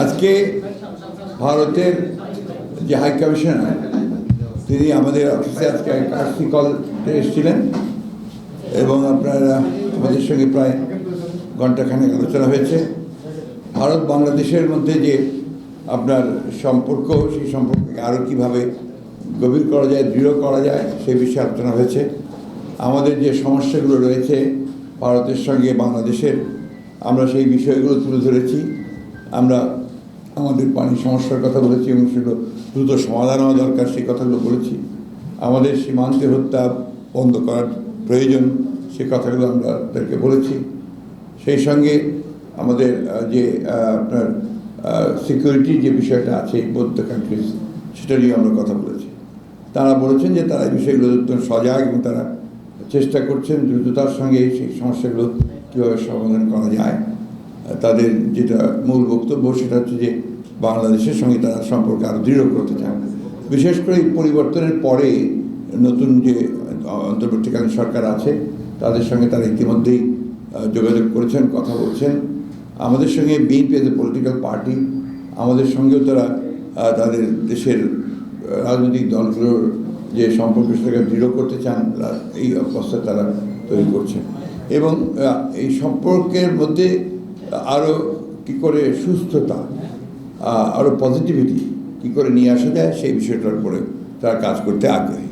আজকে ভারতের যে হাই কমিশনার, তিনি আমাদের অফিসে আজকে কাশি কল এসেছিলেন এবং আপনারা আমাদের সঙ্গে প্রায় ঘন্টাখানেক আলোচনা হয়েছে। ভারত বাংলাদেশের মধ্যে যে আপনার সম্পর্ক, সেই সম্পর্ককে আরও কীভাবে গভীর করা যায়, দৃঢ় করা যায়, সেই বিষয়ে আলোচনা হয়েছে। আমাদের যে সমস্যাগুলো রয়েছে ভারতের সঙ্গে বাংলাদেশের, আমরা সেই বিষয়গুলো তুলে ধরেছি। আমরা আমাদের পানি সমস্যার কথা বলেছি এবং সেগুলো দ্রুত সমাধান হওয়া দরকার, সেই কথাগুলো বলেছি। আমাদের সীমান্তে হত্যা বন্ধ করার প্রয়োজন, সে কথাগুলো আমরা তাদেরকে বলেছি। সেই সঙ্গে আমাদের যে আপনার সিকিউরিটি যে বিষয়টা আছে বোধ কান্ট্রিজ সেটা নিয়ে আমরা কথা বলেছি। তারা বলেছেন যে তারা এই বিষয়গুলো অত্যন্ত সজাগ এবং তারা চেষ্টা করছেন দ্রুততার সঙ্গে সেই সমস্যাগুলো কীভাবে সমাধান করা যায়। তাদের যেটা মূল বক্তব্য সেটা হচ্ছে যে বাংলাদেশের সঙ্গে তারা সম্পর্ক আরও দৃঢ় করতে চান। বিশেষ করে এই পরিবর্তনের পরে নতুন যে অন্তর্বর্তীকালীন সরকার আছে, তাদের সঙ্গে তারা ইতিমধ্যেই যোগাযোগ করেছেন, কথা বলছেন। আমাদের সঙ্গে BNP as a political party আমাদের সঙ্গেও তারা তাদের দেশের রাজনৈতিক দলগুলোর যে সম্পর্ক সেটাকে দৃঢ় করতে চান এই অবস্থা তারা তৈরি করছেন। এবং এই সম্পর্কের মধ্যে আরও কী করে সুস্থতা আরও পজিটিভিটি কী করে নিয়ে আসা যায়, সেই বিষয়টার উপরে তারা কাজ করতে আগ্রহী।